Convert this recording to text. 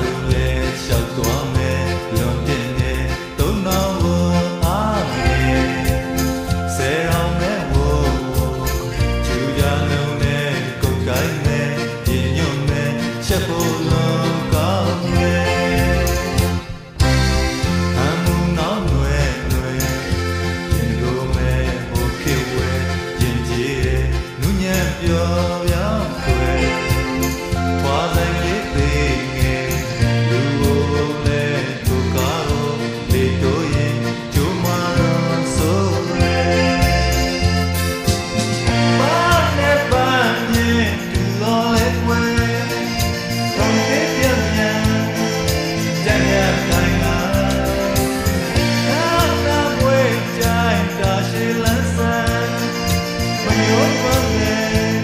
သူလဲလျှောက်သွား teu anel.